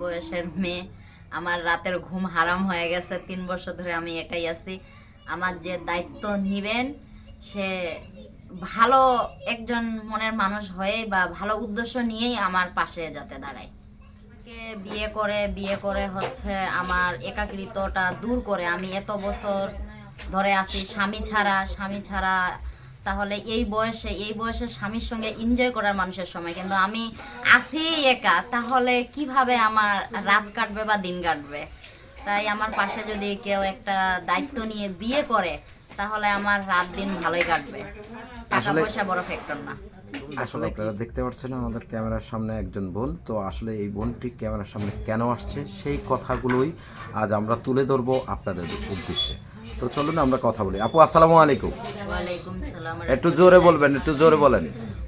বয়সের মেয়ে। আমার রাতের ঘুম হারাম হয়ে গেছে, তিন বছর ধরে আমি একাই আছি। আমার যে দায়িত্ব নিবেন, সে ভালো একজন মনের মানুষ হয়ে বা ভালো উদ্দেশ্য নিয়েই আমার পাশে যাতে দাঁড়ায়। বিয়ে করে বিয়ে করে হচ্ছে আমার একাকৃতটা দূর করে। আমি এত বছর ধরে আছি, স্বামী ছাড়া স্বামী ছাড়া তাহলে এই বয়সে এই বয়সে স্বামীর সঙ্গে এনজয় করার মানুষের সময়। কিন্তু আমি আছি একা তাহলে কীভাবে আমার রাত কাটবে বা দিন কাটবে? তাই আমার পাশে যদি কেউ একটা দায়িত্ব নিয়ে বিয়ে করে তাহলে আমার রাত দিন ভালোই কাটবে। টাকা আসলে- পয়সা বড় ফ্যাক্টর না। আসলে আপনারা দেখতে পাচ্ছেন আমাদের ক্যামেরার সামনে একজন বোন। তো আসলে এই বোনটি ক্যামেরার সামনে কেন আসছে সেই কথাগুলোই আজ আমরা তুলে ধরবো আপনাদের উদ্দেশ্যে। তো চলুন আমরা কথা বলি। আপু আসসালামু আলাইকুম। একটু জোরে বলবেন একটু জোরে বলেন।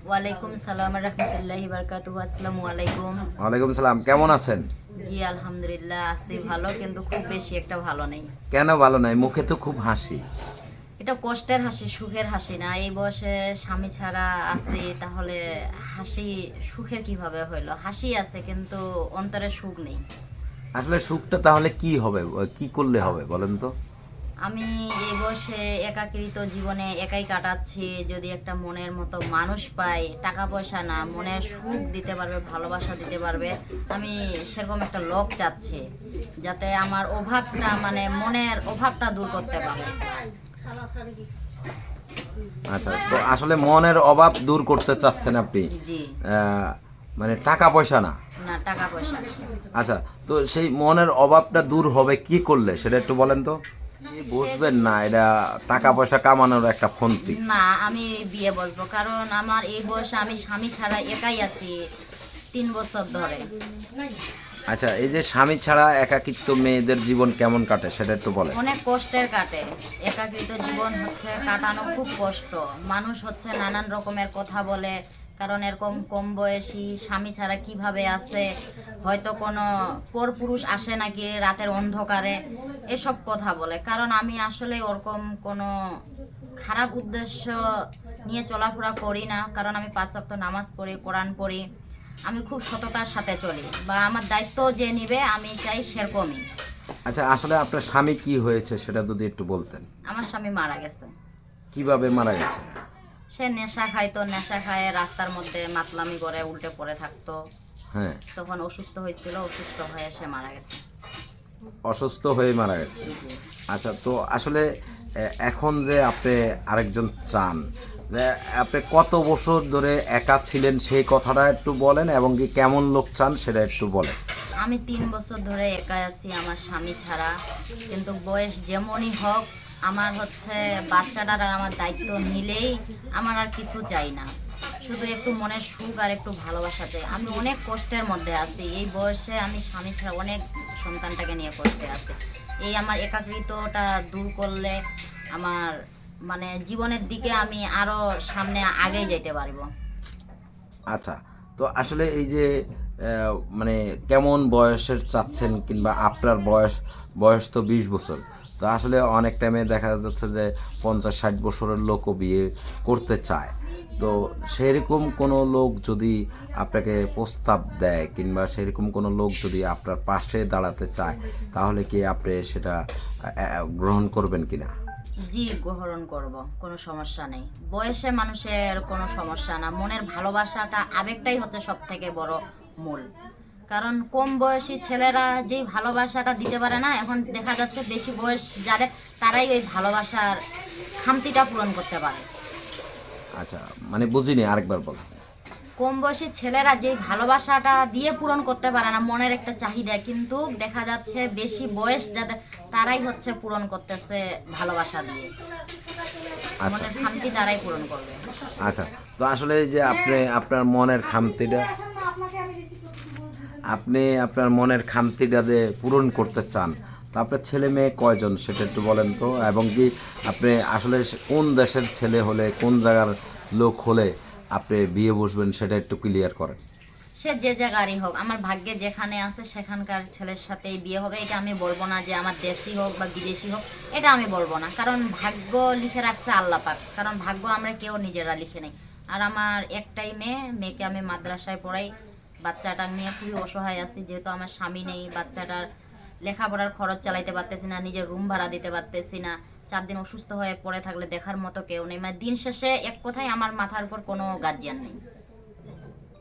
ওয়ালাইকুম সালাম রহমতুল্লাহি বারকাতুহু আসসালামু আলাইকুম। ওয়ালাইকুম সালাম কেমন আছেন? জি আলহামদুলিল্লাহ আছি ভালো কিন্তু খুব বেশি একটা ভালো নেই। কেন ভালো নাই? মুখে তো খুব হাসি। এটা কষ্টের হাসি সুখের হাসি না। এই বয়সে স্বামী ছাড়া আছি তাহলে হাসি সুখের কীভাবে হইল? হাসি আছে কিন্তু অন্তরে সুখ নেই। আসলে সুখটা তাহলে কি হবে? কি করলে হবে বলেন তো? আমি এই বয়সে একাকৃত জীবনে একাই কাটাচ্ছি। যদি একটা মনের মতো মানুষ পাই টাকা পয়সা না মনের সুখ দিতে পারবে ভালোবাসা দিতে পারবে আমি সেরকম একটা লোক চাচ্ছি যাতে আমার অভাবটা মানে মনের অভাবটা দূর করতে পারে। আচ্ছা তো আসলে মনের অভাব দূর করতে চাচ্ছেন আপনি? মানে টাকা পয়সা না? না টাকা পয়সা আচ্ছা তো সেই মনের অভাবটা দূর হবে কি করলে সেটা একটু বলেন তো। বুঝবেন না এটা টাকা পয়সা কামানোর একটা ফন্তি। না আমি বিয়ে বলব কারণ আমার এই বয়সে আমি স্বামী ছাড়া একাই আছি তিন বছর ধরে। আচ্ছা এই যে স্বামী ছাড়া একাকিত্ব মেয়েদের জীবন কেমন কাটে সেটা একটু বলেন। অনেক কষ্টের কাটে। একাকৃত জীবন হচ্ছে কাটানো খুব কষ্ট। মানুষ হচ্ছে নানান রকমের কথা বলে কারণ এরকম কম বয়সী স্বামী ছাড়া কীভাবে আছে? হয়তো কোনো পরপুরুষ আসে নাকি রাতের অন্ধকারে? এসব কথা বলে। কারণ আমি আসলে ওরকম কোনো খারাপ উদ্দেশ্য নিয়ে চলাফেরা করি না। কারণ আমি পাঁচ সপ্তাহ নামাজ পড়ি কোরআন পড়ি। আমি খুব সততার সাথে চলি বা আমার দায়িত্ব যে নিবে আমি চাই সেরকমই। আচ্ছা আসলে আপনার স্বামী কি হয়েছে সেটা যদি একটু বলতেন। আমার স্বামী মারা গেছে। কীভাবে মারা গেছে? সে নেশা খাইতো নেশা খায় রাস্তার মধ্যে মাতলামি করে উল্টে পড়ে থাকতো। হ্যাঁ। তখন অসুস্থ হয়েছিল অসুস্থ হয়ে সে মারা গেছে। অসুস্থ হয়ে মারা গেছে। আচ্ছা তো আসলে এখন যে আপনি আরেকজন চান আপনি কত বছর ধরে একা ছিলেন সেই কথাটা একটু বলেন এবং কি কেমন লোক চান সেটা একটু বলেন। আমি তিন বছর ধরে একা আছি আমার স্বামী ছাড়া কিন্তু বয়স যেমনই হোক আমার হচ্ছে বাচ্চাটার আর আমার দায়িত্ব নিলেই আমার আর কিছু চাই না। শুধু একটু মনের সুখ আর একটু ভালোবাসা চাই। আমি অনেক কষ্টের মধ্যে আছি। এই বয়সে আমি স্বামী ছাড়া অনেক সন্তানটাকে নিয়ে কষ্টে আছি। এই আমার একাকৃতটা দূর করলে আমার মানে জীবনের দিকে আমি আরও সামনে আগেই যেতে পারব। আচ্ছা তো আসলে এই যে মানে কেমন বয়সের চাচ্ছেন কিংবা আপনার বয়স বয়স তো বিশ বছর। তো আসলে অনেক টাইমে দেখা যাচ্ছে যে পঞ্চাশ, ষাট বছরের লোকও বিয়ে করতে চায়। তো সেরকম কোনো লোক যদি আপনাকে প্রস্তাব দেয় কিংবা সেরকম কোনো লোক যদি আপনার পাশে দাঁড়াতে চায়, তাহলে কি আপনি সেটা গ্রহণ করবেন কিনা? জি, গ্রহণ করব, কোনো সমস্যা নেই। বয়সে মানুষের কোনো সমস্যা না, মনের ভালোবাসাটা আবেগটাই হচ্ছে সব থেকে বড় মূল। কারণ কম বয়সী ছেলেরা যেই ভালোবাসাটা দিতে পারে না এখন দেখা যাচ্ছে বেশি বয়স যাদের তারাই ওই ভালোবাসার খামতিটা পূরণ করতে পারে। আচ্ছা মানে বুঝিনি আরেকবার বল। কম বয়সী ছেলেরা যেই ভালোবাসাটা দিয়ে পূরণ করতে পারে না মনের একটা চাহিদা কিন্তু দেখা যাচ্ছে বেশি বয়স যাদের তারাই হচ্ছে পূরণ করতেছে ভালোবাসা দিয়ে। আচ্ছা। মনের খামতি তারাই পূরণ করবে। আচ্ছা তো আসলে যে আপনি আপনার মনের খামতিটা আপনি আপনার মনের খামতিটা দিয়ে পূরণ করতে চান, তো আপনার ছেলে মেয়ে কয়জন সেটা একটু বলেন তো? এবং কি আপনি আসলে কোন দেশের ছেলে হলে, কোন জায়গার লোক হলে আপনি বিয়ে বসবেন সেটা একটু ক্লিয়ার করেন। সে যে জায়গারই হোক, আমার ভাগ্যে যেখানে আছে সেখানকার ছেলের সাথেই বিয়ে হবে, এটা আমি বলব না যে আমার দেশি হোক বা বিদেশি হোক, এটা আমি বলব না। কারণ ভাগ্য লিখে রাখছে আল্লাহ পাক কারণ ভাগ্য আমরা কেউ নিজেরা লিখে নেই। আর আমার একটাই মেয়ে, মেয়েকে আমি মাদ্রাসায় পড়াই বাচ্চাটা নিয়ে খুবই অসহায় আছি যেহেতু আমার স্বামী নেই বাচ্চাটার লেখাপড়ার খরচ চালাইতে পারতেছি না নিজের রুম ভাড়া দিতে পারতেছি না চার দিন অসুস্থ হয়ে পড়ে থাকলে দেখার মতো কেউ নেই। মানে দিন শেষে এক কথায় আমার মাথার উপর কোনো গার্জিয়ান নেই।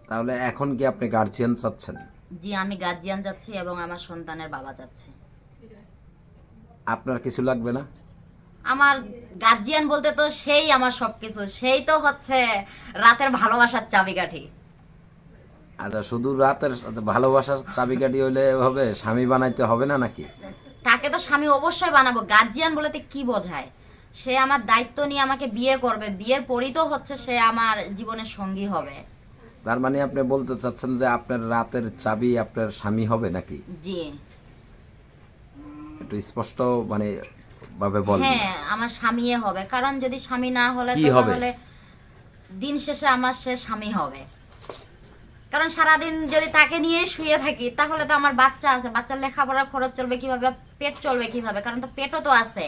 তাহলে এখন কি আপনি গার্জিয়ান চাচ্ছেন? জি আমি গার্জিয়ান যাচ্ছি এবং আমার সন্তানের বাবা যাচ্ছে। আপনার কিছু লাগবে না? আমার গার্জিয়ান বলতে তো সেই আমার সবকিছু সেই তো হচ্ছে রাতের ভালোবাসার চাবিকাঠি। আচ্ছা শুধু রাতের ভালোবাসার চাবিকাঠি হইলে হবে? স্বামী বানাইতে হবে না নাকি? তাকে তো স্বামী অবশ্যই বানাবো। গার্জিয়ান বলতে কি বোঝায়? সে আমার দায়িত্ব নিয়ে আমাকে বিয়ে করবে। বিয়ের পরই তো হচ্ছে সে আমার জীবনের সঙ্গী হবে। তার মানে আপনি বলতে চাচ্ছেন যে আপনার রাতের চাবি আপনার স্বামী হবে নাকি? জি। একটু স্পষ্ট মানে ভাবে বলবেন হ্যাঁ আমার স্বামী হবে। কারণ যদি স্বামী না হলে? তাহলে দিন শেষে আমার সে স্বামী হবে। কারণ সারাদিন যদি তাকে নিয়ে শুয়ে থাকি, তাহলে তো আমার বাচ্চা আছে। বাচ্চার লেখাপড়ার খরচ চলবে কীভাবে, পেট চলবে কীভাবে? কারণ তো পেটও তো আছে।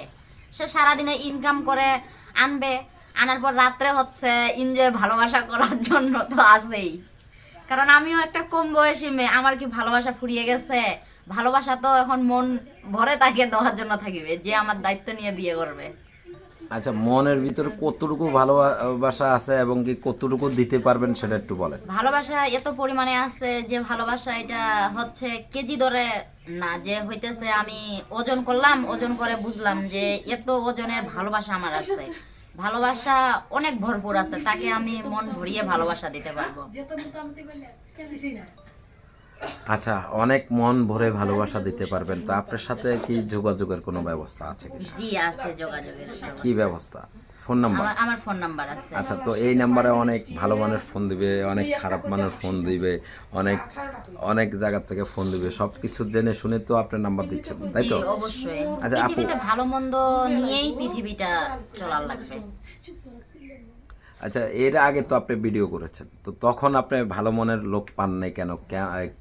সে সারাদিনে ইনকাম করে আনবে। আনার পর রাত্রে হচ্ছে এনজয় ভালোবাসা করার জন্য তো আছেই। কারণ আমিও একটা কম বয়সী মেয়ে, আমার কি ভালোবাসা ফুরিয়ে গেছে? ভালোবাসা তো এখন মন ভরে তাকে দেওয়ার জন্য থাকিবে, যে আমার দায়িত্ব নিয়ে বিয়ে করবে। আচ্ছা মনের ভিতরে কতটুকু ভালোবাসা আছে এবং কি কতটুকু দিতে পারবেন সেটা একটু বলেন। ভালোবাসা এত পরিমাণে আছে যে ভালোবাসা এটা হচ্ছে কেজি ধরে না যে হইতেছে আমি ওজন করলাম ওজন করে বুঝলাম যে এত ওজনের ভালোবাসা আমার আছে। ভালোবাসা অনেক ভরপুর আছে তাকে আমি মন ভরিয়ে ভালোবাসা দিতে পারব। আচ্ছা অনেক মন ভরে ভালোবাসা দিতে পারবেন। তো আপনার সাথে কি যোগাযোগের কোনো ব্যবস্থা আছে কি জি আছে যোগাযোগের ব্যবস্থা। কি ব্যবস্থা? Phone number? আমার আমার ফোন নাম্বার আছে। আচ্ছা তো এই নাম্বারে অনেক ভালো মানুষ ফোন দিবে অনেক খারাপ মানুষ ফোন দিবে অনেক অনেক জায়গা থেকে ফোন দিবে। সব কিছু জেনে শুনে তো আপনার নাম্বার দিচ্ছেন তাই তো? অবশ্যই। আচ্ছা, আপু- ভালো মন্দ নিয়েই পৃথিবীটা চলার লাগবে। আচ্ছা এর আগে তো আপনি ভিডিও করেছেন। তো তখন আপনি ভালো মনের লোক পান নাই কেন?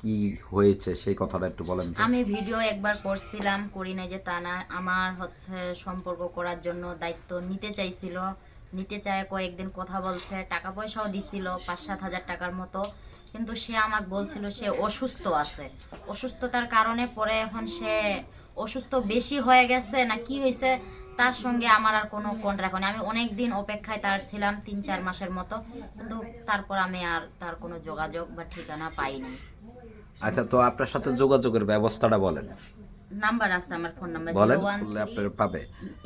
কি হয়েছে? সেই কথাটা একটু বলেন আমি ভিডিও একবার করছিলাম, করি নাই যে তা না। আমার হচ্ছে সম্পর্ক করার জন্য দায়িত্ব নিতে চাইছিল। নিতে চায় কয়েকদিন কথা বলছে, টাকা পয়সাও দিছিল পাঁচ সাত হাজার টাকার মতো। কিন্তু সে আমাকে বলছিল সে অসুস্থ আছে। অসুস্থতার কারণে পরে এখন সে অসুস্থ বেশি হয়ে গেছে। না, কি হয়েছে? তার সঙ্গে আমার আর কোনো কন্ট্রাক্ট হয়নি। আমি অনেক দিন অপেক্ষায় তার ছিলাম তিন চার মাসের মতো। কিন্তু তারপর আমি আর তার কোনো যোগাযোগ বা ঠিকানা পাইনি। আচ্ছা তো আপনার সাথে যোগাযোগের ব্যবস্থাটা বলেন। নাম্বার আছে আমার ফোন নাম্বার বলেন আপনার পাবে।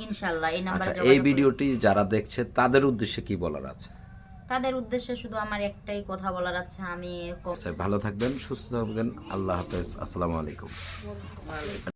ইনশাল্লাহ এই আচ্ছা এই ভিডিওটি যারা দেখছে তাদের উদ্দেশ্যে কি বলার আছে? তাদের উদ্দেশ্যে শুধু আমার একটাই কথা বলার আছে আমি আচ্ছা ভালো থাকবেন সুস্থ থাকবেন আল্লাহ হাফেজ আসসালামু আলাইকুম।